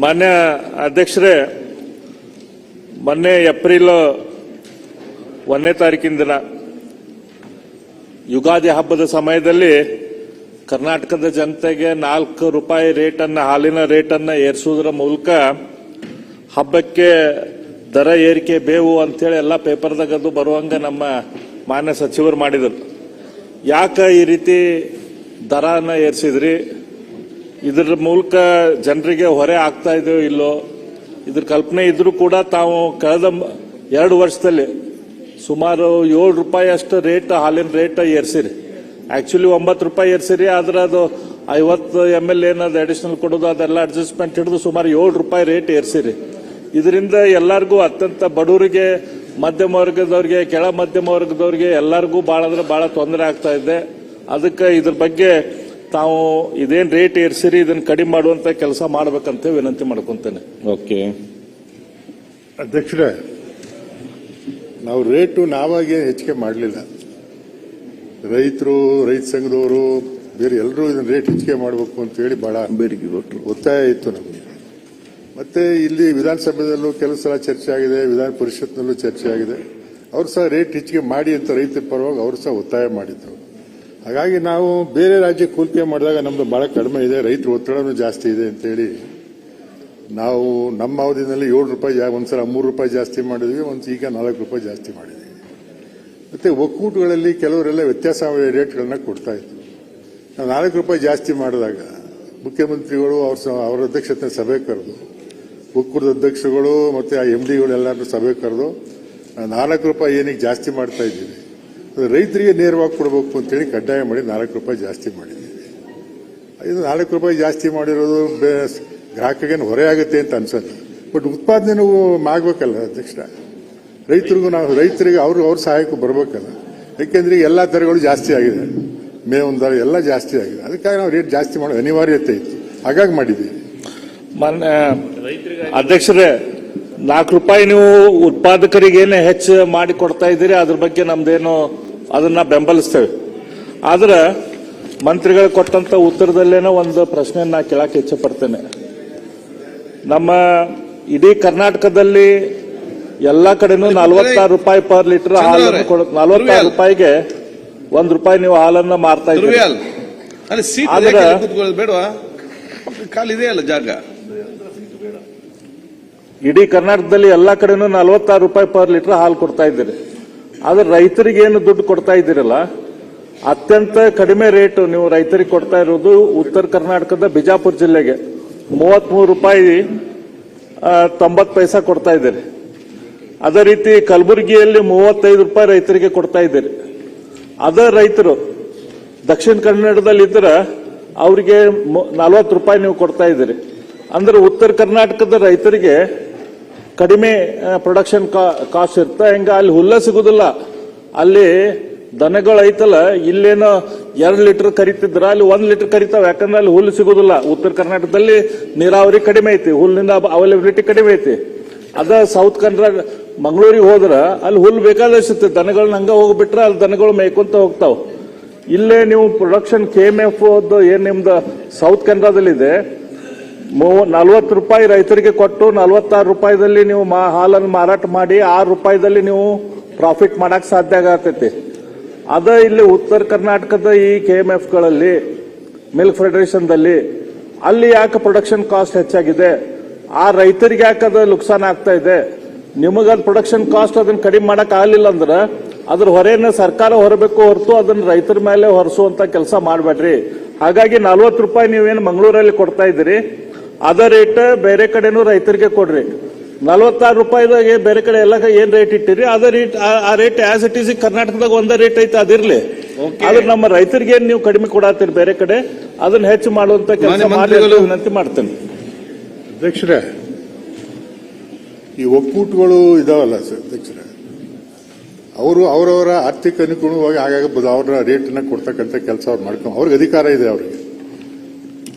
ಮಾನ್ಯ ಅಧ್ಯಕ್ಷರೇ, ಮೊನ್ನೆ ಏಪ್ರಿಲ್ ಒಂದನೇ ತಾರೀಕಿನ ದಿನ, ಯುಗಾದಿ ಹಬ್ಬದ ಸಮಯದಲ್ಲಿ ಕರ್ನಾಟಕದ ಜನತೆಗೆ ನಾಲ್ಕು ರೂಪಾಯಿ ರೇಟನ್ನ, ಹಾಲಿನ ರೇಟನ್ನ ಏರಿಸುವುದರ ಮೂಲಕ ಹಬ್ಬಕ್ಕೆ ದರ ಏರಿಕೆ ಬೇವು ಅಂತೇಳಿ ಎಲ್ಲ ಪೇಪರ್ದಾಗ ಅದು ಬರುವಂಗ ನಮ್ಮ ಮಾನ್ಯ ಸಚಿವರು ಮಾಡಿದರು. ಯಾಕೆ ಈ ರೀತಿ ದರನ ಏರಿಸಿದ್ರಿ? ಇದ್ರ ಮೂಲಕ ಜನರಿಗೆ ಹೊರೆ ಆಗ್ತಾ ಇದೆಯೋ ಇಲ್ಲೋ, ಇದ್ರ ಕಲ್ಪನೆ ಇದ್ರೂ ಕೂಡ ತಾವು ಕಳೆದ ಎರಡು ವರ್ಷದಲ್ಲಿ ಸುಮಾರು ಏಳು ರೂಪಾಯಿ ಅಷ್ಟು ರೇಟ್, ಹಾಲಿನ ರೇಟ್ ಏರ್ಸಿರಿ. ಆಕ್ಚುಲಿ ಒಂಬತ್ತು ರೂಪಾಯಿ ಏರ್ಸಿರಿ, ಆದ್ರೆ ಅದು ಐವತ್ತು ಎಂ ಎಲ್ ಏನದು ಅಡಿಷನಲ್ ಕೊಡೋದು, ಅದೆಲ್ಲ ಅಡ್ಜಸ್ಟ್ಮೆಂಟ್ ಹಿಡಿದು ಸುಮಾರು ಏಳು ರೂಪಾಯಿ ರೇಟ್ ಏರ್ಸಿರಿ. ಇದರಿಂದ ಎಲ್ಲರಿಗೂ ಅತ್ಯಂತ ಬಡವರಿಗೆ, ಮಧ್ಯಮ ವರ್ಗದವ್ರಿಗೆ, ಕೆಳ ಮಧ್ಯಮ ವರ್ಗದವ್ರಿಗೆ ಎಲ್ಲರಿಗೂ ಭಾಳ ಅಂದ್ರೆ ಭಾಳ ತೊಂದರೆ ಆಗ್ತಾ ಇದೆ. ಅದಕ್ಕೆ ಇದ್ರ ಬಗ್ಗೆ ತಾವು ಇದೇನು ರೇಟ್ ಏರ್ಸಿರಿ ಇದನ್ನು ಕಡಿಮೆ ಮಾಡುವಂತ ಕೆಲಸ ಮಾಡ್ಬೇಕಂತ ವಿನಂತಿ ಮಾಡ್ಕೊಂತೇನೆ. ಓಕೆ. ಅಧ್ಯಕ್ಷರೇ ನಾವು ರೇಟು ನಾವಾಗೆ ಹೆಚ್ಚಿಗೆ ಮಾಡಲಿಲ್ಲ. ರೈತರು ರೈತ ಸಂಘದವರು ಬೇರೆ ಎಲ್ಲರೂ ಇದನ್ನ ರೇಟ್ ಹೆಚ್ಚಿಗೆ ಮಾಡಬೇಕು ಅಂತ ಹೇಳಿ ಬಹಳ ಒತ್ತಾಯ ಇತ್ತು ನಮಗೆ. ಮತ್ತೆ ಇಲ್ಲಿ ವಿಧಾನಸಭೆಯಲ್ಲೂ ಕೆಲವು ಸಲ ಚರ್ಚೆ ಆಗಿದೆ ವಿಧಾನ ಪರಿಷತ್ನಲ್ಲೂ ಚರ್ಚೆ ಆಗಿದೆ. ಅವರು ಸಹ ರೇಟ್ ಹೆಚ್ಚಿಗೆ ಮಾಡಿ ಅಂತ ರೈತರ ಪರವಾಗಿ ಅವರು ಸಹ ಒತ್ತಾಯ ಮಾಡಿದ್ರು. ಹಾಗಾಗಿ ನಾವು ಬೇರೆ ರಾಜ್ಯಕ್ಕೆ ಹೋಲಿಕೆ ಮಾಡಿದಾಗ ನಮ್ದು ಬಹಳ ಕಡಿಮೆ ಇದೆ, ರೈತರ ಒತ್ತಡನೂ ಜಾಸ್ತಿ ಇದೆ ಅಂತೇಳಿ ನಾವು ನಮ್ಮ ಅವಧಿನಲ್ಲಿ ಏಳು ರೂಪಾಯಿ ಜಾ- ಒಂದ್ಸಲ ಮೂರು ರೂಪಾಯಿ ಜಾಸ್ತಿ ಮಾಡಿದ್ವಿ ಒಂದು ಈಗ ನಾಲ್ಕು ರೂಪಾಯಿ ಜಾಸ್ತಿ ಮಾಡಿದ್ವಿ ಮತ್ತೆ ಒಕ್ಕೂಟಗಳಲ್ಲಿ ಕೆಲವರೆಲ್ಲ ವ್ಯತ್ಯಾಸ ರೇಟ್ಗಳನ್ನ ಕೊಡ್ತಾ ಇದ್ರು. ನಾವು ನಾಲ್ಕು ರೂಪಾಯಿ ಜಾಸ್ತಿ ಮಾಡಿದಾಗ ಮುಖ್ಯಮಂತ್ರಿಗಳು ಅವ್ರ ಅವರ ಅಧ್ಯಕ್ಷತೆ ಸಭೆ ಕರೆದು, ಒಕ್ಕೂಟದ ಅಧ್ಯಕ್ಷಗಳು ಮತ್ತೆ ಆ ಎಂ ಡಿಗಳು ಎಲ್ಲರೂ ಸಭೆ ಕರೆದು ನಾಲ್ಕು ರೂಪಾಯಿ ಏನಕ್ಕೆ ಜಾಸ್ತಿ ಮಾಡ್ತಾ ಇದ್ದೀವಿ. ರೈತರಿಗೆ ನೇರವಾಗಿ ಕೊಡಬೇಕು ಅಂತೇಳಿ ಕಡ್ಡಾಯ ಮಾಡಿ ನಾಲ್ಕು ರೂಪಾಯಿ ಜಾಸ್ತಿ ಮಾಡಿದ್ದೀವಿ ಇದು ನಾಲ್ಕು ರೂಪಾಯಿ ಜಾಸ್ತಿ ಮಾಡಿರೋದು ಗ್ರಾಹಕಗೇನು ಹೊರೆ ಆಗುತ್ತೆ ಅಂತ ಅನ್ಸಲ್ಲ. ಬಟ್ ಉತ್ಪಾದನೆನೂ ಆಗ್ಬೇಕಲ್ಲ ಅಧ್ಯಕ್ಷ. ರೈತರಿಗೂ ನಾವು, ರೈತರಿಗೆ ಅವರು, ಅವ್ರ ಸಹಾಯಕ್ಕೂ ಬರಬೇಕಲ್ಲ. ಯಾಕೆಂದ್ರೆ ಎಲ್ಲ ದರಗಳು ಜಾಸ್ತಿ ಆಗಿದೆ. ಮೇವಿನ ದರ ಎಲ್ಲ ಜಾಸ್ತಿ ಆಗಿದೆ. ಅದಕ್ಕಾಗಿ ನಾವು ರೇಟ್ ಜಾಸ್ತಿ ಮಾಡೋ ಅನಿವಾರ್ಯತೆ ಇತ್ತು. ಹಾಗಾಗಿ ಮಾಡಿದ್ವಿ. ಅಧ್ಯಕ್ಷರೇ, ನಾಲ್ಕು ರೂಪಾಯಿ ನೀವು ಉತ್ಪಾದಕರಿಗೆ ಏನೇ ಹೆಚ್ಚು ಮಾಡಿ ಕೊಡ್ತಾ ಇದ್ದೀರಿ, ಅದ್ರ ಬಗ್ಗೆ ನಮ್ದೇನು ಅದನ್ನ ಬೆಂಬಲಿಸ್ತೇವೆ. ಆದ್ರೆ ಮಂತ್ರಿಗಳು ಕೊಟ್ಟಂತ ಉತ್ತರದಲ್ಲೇನೋ ಒಂದು ಪ್ರಶ್ನೆಯನ್ನ ನಾ ಕೇಳಕ್ಕೆ ಇಚ್ಛೆ ಪಡ್ತೇನೆ. ನಮ್ಮ ಇಡೀ ಕರ್ನಾಟಕದಲ್ಲಿ ಎಲ್ಲ ಕಡೆನೂ ನಲವತ್ತಾರು ರೂಪಾಯಿ ಪರ್ ಲೀಟರ್ ಹಾಲನ್ನು ಕೊಡ ನಲವತ್ತಾರು ರೂಪಾಯಿಗೆ ಒಂದ್ ರೂಪಾಯಿ ನೀವು ಹಾಲನ್ನ ಮಾರ್ತಾ ಇದ್ದೀರಿ. ಆದ್ರೆ- ಖಾಲಿ ಜಾಗ. ಇಡೀ ಕರ್ನಾಟಕದಲ್ಲಿ ಎಲ್ಲಾ ಕಡೆನೂ ನಲವತ್ತಾರು ರೂಪಾಯಿ ಪರ್ ಲೀಟರ್ ಹಾಲು ಕೊಡ್ತಾ ಇದ್ದೀರಿ. ಆದ್ರೆ ರೈತರಿಗೆ ಏನು ದುಡ್ಡು ಕೊಡ್ತಾ ಇದ್ದೀರಲ್ಲ, ಅತ್ಯಂತ ಕಡಿಮೆ ರೇಟ್ ನೀವು ರೈತರಿಗೆ ಕೊಡ್ತಾ ಇರೋದು ಉತ್ತರ ಕರ್ನಾಟಕದ ಬಿಜಾಪುರ ಜಿಲ್ಲೆಗೆ. ಮೂವತ್ಮೂರು ರೂಪಾಯಿ ತೊಂಬತ್ತು ಪೈಸಾ ಕೊಡ್ತಾ ಇದ್ದೀರಿ. ಅದೇ ರೀತಿ ಕಲಬುರಗಿಯಲ್ಲಿ ಮೂವತ್ತೈದು ರೂಪಾಯಿ ರೈತರಿಗೆ ಕೊಡ್ತಾ ಇದ್ದೀರಿ. ಅದೇ ರೈತರು ದಕ್ಷಿಣ ಕನ್ನಡದಲ್ಲಿ ಇದ್ರೆ ಅವರಿಗೆ ನಲವತ್ತು ರೂಪಾಯಿ ನೀವು ಕೊಡ್ತಾ ಇದ್ದೀರಿ. ಅಂದ್ರೆ ಉತ್ತರ ಕರ್ನಾಟಕದ ರೈತರಿಗೆ ಕಡಿಮೆ ಪ್ರೊಡಕ್ಷನ್ ಕಾಸ್ಟ್ ಇರುತ್ತೆ ಹೆಂಗ ಅಲ್ಲಿ ಹುಲ್ಲ ಸಿಗುದಿಲ್ಲ. ಅಲ್ಲಿ ದನಗಳು ಐತಲ್ಲ ಇಲ್ಲೇನೋ ಎರಡು ಲೀಟರ್ ಕರಿತಿದ್ರ, ಅಲ್ಲಿ ಒಂದು ಲೀಟರ್ ಕರಿತಾವ. ಯಾಕಂದ್ರೆ ಅಲ್ಲಿ ಹುಲ್ಲು ಸಿಗುದಿಲ್ಲ. ಉತ್ತರ ಕರ್ನಾಟಕದಲ್ಲಿ ನೀರಾವರಿ ಕಡಿಮೆ ಐತಿ. ಹುಲ್ಲಿನ ಅವೈಲಬಿಲಿಟಿ ಕಡಿಮೆ ಐತಿ. ಅದ ಸೌತ್ ಕನ್ನಡ ಮಂಗಳೂರಿಗೆ ಹೋದ್ರ, ಅಲ್ಲಿ ಹುಲ್ಲು ಬೇಕಾದಷ್ಟು ದನಗಳನ್ನ ಹಂಗ ಹೋಗ್ಬಿಟ್ರೆ ಅಲ್ಲಿ ದನಗಳು ಮೇಯ್ಕೊಂತ ಹೋಗ್ತಾವ. ಇಲ್ಲೇ ನೀವು ಪ್ರೊಡಕ್ಷನ್ ಕೆ ಎಂ ಎಫ್ ಏನ್ ನಿಮ್ದು ಸೌತ್ ಕನ್ನಡದಲ್ಲಿದೆ ನಲ್ವತ್ತು ರೂಪಾಯಿ ರೈತರಿಗೆ ಕೊಟ್ಟು ನಲ್ವತ್ತಾರು ರೂಪಾಯಿದಲ್ಲಿ ನೀವು ಹಾಲನ್ನು ಮಾರಾಟ ಮಾಡಿ ಆರು ರೂಪಾಯಿದಲ್ಲಿ ನೀವು ಪ್ರಾಫಿಟ್ ಮಾಡಕ್ಕೆ ಸಾಧ್ಯ ಆಗತೈತಿ ಅದ ಇಲ್ಲಿ ಉತ್ತರ ಕರ್ನಾಟಕದ ಈ ಕೆ ಎಂ ಎಫ್ಗಳಲ್ಲಿ ಮಿಲ್ಕ್ ಫೆಡರೇಷನ್ದಲ್ಲಿ ಅಲ್ಲಿ ಯಾಕೆ ಪ್ರೊಡಕ್ಷನ್ ಕಾಸ್ಟ್ ಹೆಚ್ಚಾಗಿದೆ? ಆ ರೈತರಿಗೆ ಯಾಕೆ ಅದು ನುಕ್ಸಾನ ಆಗ್ತಾ ಇದೆ? ನಿಮಗದ್ ಪ್ರೊಡಕ್ಷನ್ ಕಾಸ್ಟ್ ಅದನ್ನ ಕಡಿಮೆ ಮಾಡಕ್ ಆಗಲಿಲ್ಲ ಅಂದ್ರೆ ಅದ್ರ ಹೊರೇನ ಸರ್ಕಾರ ಹೊರಬೇಕು ಹೊರತು ಅದನ್ನ ರೈತರ ಮೇಲೆ ಹೊರಿಸುವಂತ ಕೆಲಸ ಮಾಡಬೇಡ್ರಿ. ಹಾಗಾಗಿ ನಲ್ವತ್ತು ರೂಪಾಯಿ ನೀವೇನು ಮಂಗಳೂರಲ್ಲಿ ಕೊಡ್ತಾ ಇದ್ದೀರಿ? ಅದ ರೇಟ್ ಬೇರೆ ಕಡೆನೂ ರೈತರಿಗೆ ಕೊಡ್ರಿ. ನಲವತ್ತಾರು ರೂಪಾಯಿದಾಗೆ ಬೇರೆ ಕಡೆ ಎಲ್ಲ ಏನ್ ರೇಟ್ ಇಟ್ಟಿರಿ ಅದ ರೇಟ್ ಆ ರೇಟ್ ಆಸ್ ಇಟ್ ಈಸ್ ಕರ್ನಾಟಕದಾಗ ಒಂದೇ ರೇಟ್ ಐತೆ ಅದಿರ್ಲಿ. ಆದ್ರೆ ನಮ್ಮ ರೈತರಿಗೆ ಏನ್ ನೀವು ಕಡಿಮೆ ಕೊಡತ್ತೀರಿ ಬೇರೆ ಕಡೆ ಅದನ್ನ ಹೆಚ್ಚು ಮಾಡುವಂತ ಕೆಲಸ ಮಾಡಿ ವಿನಂತಿ ಮಾಡ್ತೇನೆ. ಅಧ್ಯಕ್ಷರೇ ಈ ಒಕ್ಕೂಟಗಳು ಇದಾವಲ್ಲ ಸರ್ ಅಧ್ಯಕ್ಷರೇ ಅವರು ಅವರವರ ಆರ್ಥಿಕ ಅನುಗುಣವಾಗಿ ಆಗಾಗ ಅವ್ರ ಅವರ ರೇಟನ್ನ ಕೊಡ್ತಕ್ಕಂಥ ಕೆಲಸ ಅವ್ರು ಮಾಡ್ಕೊಂಡು ಅವ್ರಿಗೆ ಅಧಿಕಾರ ಇದೆ ಅವರಿಗೆ.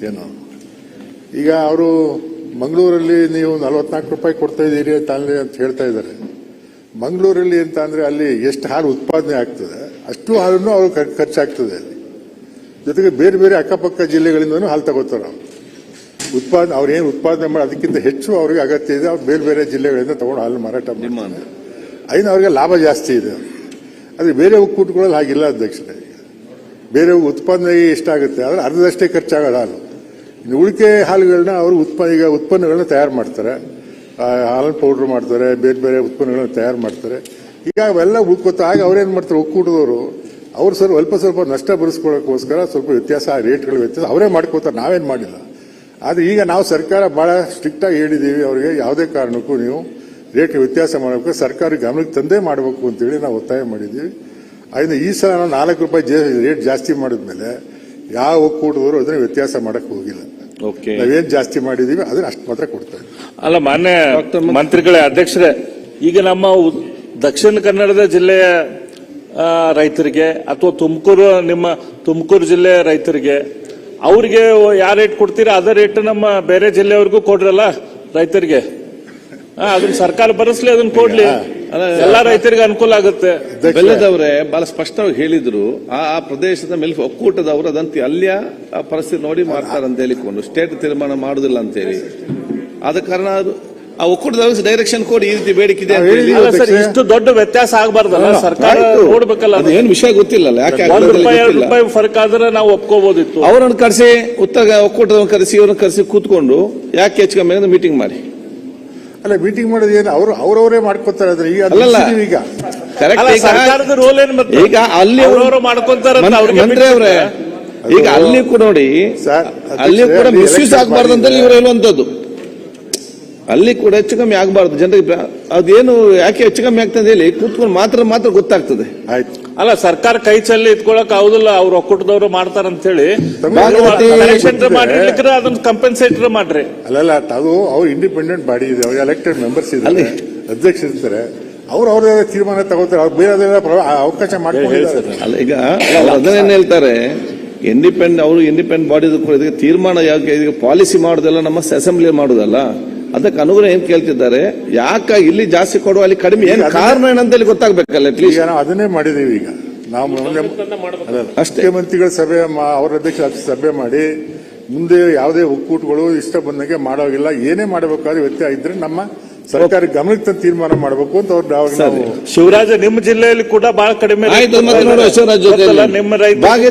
ಏನು? ಈಗ ಅವರು ಮಂಗಳೂರಲ್ಲಿ ನೀವು ನಲವತ್ನಾಲ್ಕು ರೂಪಾಯಿ ಕೊಡ್ತಾ ಇದ್ದೀರಿ ತಾನೇ ಅಂತ ಹೇಳ್ತಾ ಇದ್ದಾರೆ. ಮಂಗಳೂರಲ್ಲಿ ಅಂತ ಅಂದರೆ ಅಲ್ಲಿ ಎಷ್ಟು ಹಾಲು ಉತ್ಪಾದನೆ ಆಗ್ತದೆ ಅಷ್ಟು ಹಾಲನ್ನು ಅವ್ರು ಖರ್ಚಾಗ್ತದೆ ಅಲ್ಲಿ. ಜೊತೆಗೆ ಬೇರೆ ಬೇರೆ ಅಕ್ಕಪಕ್ಕ ಜಿಲ್ಲೆಗಳಿಂದನೂ ಹಾಲು ತಗೋತಾರೆ ಅವರು. ಉತ್ಪಾದನೆ ಅವ್ರು ಏನು ಉತ್ಪಾದನೆ ಮಾಡಿ ಅದಕ್ಕಿಂತ ಹೆಚ್ಚು ಅವರಿಗೆ ಅಗತ್ಯ ಇದೆ ಅವ್ರು ಬೇರೆ ಬೇರೆ ಜಿಲ್ಲೆಗಳಿಂದ ತಗೊಂಡು ಹಾಲು ಮಾರಾಟ ಮಾಡ್ತಾರೆ. ಅದನ್ನು ಅವ್ರಿಗೆ ಅವರಿಗೆ ಲಾಭ ಜಾಸ್ತಿ ಇದೆ. ಆದರೆ ಬೇರೆ ಒಕ್ಕೂಟಗಳಲ್ಲಿ ಹಾಗಿಲ್ಲ ಅಧ್ಯಕ್ಷರೇ. ಬೇರೆ ಉತ್ಪಾದನೆಗೆ ಎಷ್ಟಾಗುತ್ತೆ ಆದರೆ ಅರ್ಧದಷ್ಟೇ ಖರ್ಚಾಗೋದು ಹಾಲು. ಇನ್ನು ಉಳಿಕೆ ಹಾಲುಗಳನ್ನ ಅವರು ಉತ್ಪ ಈಗ ಉತ್ಪನ್ನಗಳನ್ನ ತಯಾರು ಮಾಡ್ತಾರೆ. ಹಾಲನ್ನು ಹಾಲಿನ ಪೌಡ್ರ್ ಮಾಡ್ತಾರೆ, ಬೇರೆ ಬೇರೆ ಉತ್ಪನ್ನಗಳನ್ನ ತಯಾರು ಮಾಡ್ತಾರೆ. ಈಗ ಅವೆಲ್ಲ ಉಳ್ಕೊತ ಆಗ ಅವ್ರೇನು ಮಾಡ್ತಾರೆ, ಒಕ್ಕೂಟದವರು, ಅವ್ರು ಸ್ವಲ್ಪ ಸ್ವಲ್ಪ ಸ್ವಲ್ಪ ನಷ್ಟ ಬರೆಸ್ಕೊಳ್ಳೋಕ್ಕೋಸ್ಕರ ಸ್ವಲ್ಪ ವ್ಯತ್ಯಾಸ, ರೇಟ್ಗಳು ವ್ಯತ್ಯಾಸ ಅವರೇ ಮಾಡ್ಕೋತಾರೆ ನಾವೇನು ಮಾಡಿಲ್ಲ. ಆದರೆ ಈಗ ನಾವು ಸರ್ಕಾರ ಬಹಳ ಸ್ಟ್ರಿಕ್ಟಾಗಿ ಹೇಳಿದ್ದೀವಿ ಅವರಿಗೆ ಯಾವುದೇ ಕಾರಣಕ್ಕೂ ನೀವು ರೇಟ್ ವ್ಯತ್ಯಾಸ ಮಾಡಬೇಕು ಸರ್ಕಾರ ಗಮನಕ್ಕೆ ತಂದೇ ಮಾಡಬೇಕು ಅಂತೇಳಿ ನಾವು ಒತ್ತಾಯ ಮಾಡಿದ್ದೀವಿ ಅದರಿಂದ ಈ ಸಲ ನಾವು ನಾಲ್ಕು ರೂಪಾಯಿ ರೇಟ್ ಜಾಸ್ತಿ ಮಾಡಿದ್ಮೇಲೆ ಯಾವ ಒಕ್ಕೂಟದವರು ಅದನ್ನು ವ್ಯತ್ಯಾಸ ಮಾಡೋಕ್ಕೆ ಹೋಗಿಲ್ಲ. ನಾವೇನ್ ಜಾಸ್ತಿ ಮಾಡಿದೀವಿ ಅದನ್ನ ಅಷ್ಟು ಮಾತ್ರ ಕೊಡ್ತಾರೆ ಅಲ್ಲ ಮಾನ್ಯ ಮಂತ್ರಿಗಳೇ ಅಧ್ಯಕ್ಷರೇ ಈಗ ನಮ್ಮ ಉ- ದಕ್ಷಿಣ ಕನ್ನಡದ ಜಿಲ್ಲೆಯ ರೈತರಿಗೆ ಅಥವಾ ತುಮಕೂರು ನಿಮ್ಮ ತುಮಕೂರು ಜಿಲ್ಲೆ ರೈತರಿಗೆ ಅವ್ರಿಗೆ ಯಾವ ರೇಟ್ ಕೊಡ್ತೀರಾ? ಅದೇ ರೇಟ್ ನಮ್ಮ ಬೇರೆ ಜಿಲ್ಲೆಯವ್ರಿಗೂ ಕೊಡ್ರಲ್ಲ ರೈತರಿಗೆ. ಅದನ್ನ ಸರ್ಕಾರ ಬರೆಸ್ಲಿ ಅದನ್ನ ಕೊಡ್ಲಿ. ಎಲ್ಲಾ ರೈತರಿಗೆ ಅನುಕೂಲ ಆಗುತ್ತೆ. ಬೆಲ್ಲದವರೇ ಬಹಳ ಸ್ಪಷ್ಟವಾಗಿ ಹೇಳಿದ್ರು ಆ ಆ ಪ್ರದೇಶದ ಮೇಲೆ ಒಕ್ಕೂಟದವರು ಅದಂತೆ ಅಲ್ಲಿಯ ಆ ಪರಿಸ್ಥಿತಿ ನೋಡಿ ಮಾಡ್ತಾರೆ ಅಂತ ಹೇಳಿಕೊಂಡು ಸ್ಟೇಟ್ ತೀರ್ಮಾನ ಮಾಡುದಿಲ್ಲ ಅಂತೇಳಿ ಆದ ಕಾರಣ ಅದು ಆ ಒಕ್ಕೂಟದ ಡೈರೆಕ್ಷನ್ ಕೊಡಿ ಈ ರೀತಿ ಬೇಡಿಕೆ ಇದೆ ಅಂತ ಹೇಳಿ. ಸರ್ ಇಷ್ಟು ದೊಡ್ಡ ವ್ಯತ್ಯಾಸ ಆಗಬಾರ್ದಲ್ಲ ಸರ್ಕಾರ ಆಯ್ತು. ನೋಡ್ಬೇಕಲ್ಲ ಅದು. ಏನು ವಿಷಯ ಗೊತ್ತಿಲ್ಲಲ್ಲ ಯಾಕೆ ಒಂದ್ ರೂಪಾಯಿ ಎರಡು ಗೊತ್ತಿಲ್ಲ. ರೂಪಾಯಿ ಫರ್ಕ್ ಆದ್ರೆ ನಾವು ಒಪ್ಕೋಬಹುದಿತ್ತು ಅವರನ್ನು ಕರೆಸಿ ಉತ್ತರ ಒಕ್ಕೂಟದವ್ರನ್ನ ಕರೆಸಿ ಇವ್ರನ್ನ ಕರೆಸಿ ಕೂತ್ಕೊಂಡು ಯಾಕೆ ಹೆಚ್ಚು ಕಮ್ಮಿ ಮೀಟಿಂಗ್ ಮಾಡಿ. ಅಲ್ಲ ಮೀಟಿಂಗ್ ಮಾಡೋದು ಏನು? ಅವರು ಅವರವರೇ ಮಾಡ್ಕೊತಾರೆ ಅದ್ರ ಈಗ ಅದು ಅಲ್ಲಲ್ಲ. ನಿಲ್ಸಿದೀವಿ ಈಗ ಕರೆಕ್ಟ್ ಸರ್ಕಾರದ ರೋಲ್ ಏನ್ ಮತ್ತೆ ಈಗ ಅಲ್ಲಿ ಅವ್ರು- ಅವ್ರವ್ರು ಮಾಡ್ಕೊಂತಾರ ಮನ್- ಅವ್ರಿಗೆ ಮಂತ್ರಿ ಅವರೇ ಬಿಟ್ಬಿಟ್ರೆ? ಈಗ ಅಲ್ಲಿ ಕೂಡ ನೋಡಿ ಸರ್, ಅಲ್ಲಿ ಕೂಡ ಮಿಸ್ಯೂಸ್ ಆಗಬಾರ್ದು ಅಂತ ಇವ್ರು ಇವರು ಹೇಳುವಂತದ್ದು ಅಲ್ಲಿ ಕೂಡ ಹೆಚ್ಚು ಕಮ್ಮಿ ಆಗಬಾರ್ದು. ಜನರಿಗೆ ಅದೇನು ಯಾಕೆ ಹೆಚ್ಚು ಕಮ್ಮಿ ಆಗ್ತದೆ ಹೇಳಿ ಕೂತ್ಕೊಂಡು ಮಾತ್ರ ಮಾತ್ರ ಗೊತ್ತಾಗ್ತದೆ. ಆಯ್ತು. ಅಲ್ಲ ಸರ್ಕಾರ ಕೈ ಚಲ್ಲಿ ಇಟ್ಕೊಳಕ್ ಆಗುದಿಲ್ಲ ಅವ್ರ ಒಕ್ಕೂಟದವ್ರು ಹೇಳಿ ಭಾಗವತಿ- ಕಲೆಕ್ಷನ್ ಮಾಡಿರ್ಲಿಕ್ಕೆ ಅದನ್ನ ಕಂಪೆನ್ಸೇಟರ್ ಮಾಡ್ರಿ. ಅಲ್ಲಲ್ಲ ಅದು ಅವ್ರು ಇಂಡಿಪೆಂಡೆಂಟ್ ಬಾಡಿ ಇದೆ ಅವ್ರಿಗೆ ಎಲೆಕ್ಟೆಡ್ ಮೆಂಬರ್ಸ್ ಇದ್ದಾರೆ ಅಧ್ಯಕ್ಷ ಇರ್ತಾರೆ. ಅವ್ರು ಅವ್ರ ತೀರ್ಮಾನ ತಗೋತಾರೆ ಅವ್ರು ಬೇರೆ ಅವಕಾಶ ಮಾಡ್ಕೊಂಡಿದ್ದಾರೆ. ಅಲ್ಲ ಈಗ ಅವ್ರು ಅದನ್ನೇನು ಹೇಳ್ತಾರೆ ಇಂಡಿಪೆಂಡ್ ಅವರು ಇಂಡಿಪೆಂಡೆಂಟ್ ಬಾಡಿ ತೀರ್ಮಾನ ಯಾಕೆ ಪಾಲಿಸಿ ಮಾಡೋದಲ್ಲ ನಮ್ಮ ಅಸೆಂಬ್ಲಿ ಮಾಡೋದಲ್ಲ. ಅದಕ್ಕೆ ಅನುಗುಣ ಏನ್ ಕೇಳ್ತಿದ್ದಾರೆ? ಯಾಕ ಇಲ್ಲಿ ಜಾಸ್ತಿ ಕೊಡುವ ಅಲ್ಲಿ ಕಡಿಮೆ? ಏನ್ ಈಗ ಕಾರಣ ಏನಂತ ಹೇಳಿ ಗೊತ್ತಾಗ್ಬೇಕಲ್ಲ ಈಗ ಅಟ್ಲೀಸ್ಟ್ ನಾವು ಅದನ್ನೇ ಮಾಡಿದೀವಿ ಈಗ. ನಾವು. ಮುಖ್ಯಮಂತ್ರಿಗಳ ಸಭೆ ಮಾ- ಅವರ ಅಧ್ಯಕ್ಷ ಸಭೆ ಮಾಡಿ ಮುಂದೆ ಯಾವುದೇ ಒಕ್ಕೂಟಗಳು ಇಷ್ಟ ಬಂದಂಗೆ ಮಾಡೋಗಿಲ್ಲ ಏನೇ ಮಾಡಬೇಕಾದ್ರೆ ವ್ಯತ್ಯಾಸ ಇದ್ರೆ ನಮ್ಮ ಸರ್ಕಾರ ಗಮನಕ್ಕೆ ತಂದು ತೀರ್ಮಾನ ಮಾಡಬೇಕು ಅಂತ ಅವ್ರು ನಾವು ಶಿವರಾಜ ನಿಮ್ಮ ಜಿಲ್ಲೆಯಲ್ಲಿ ಕೂಡ ಬಹಳ ಕಡಿಮೆ ನಿಮ್ಮ ರೈತರು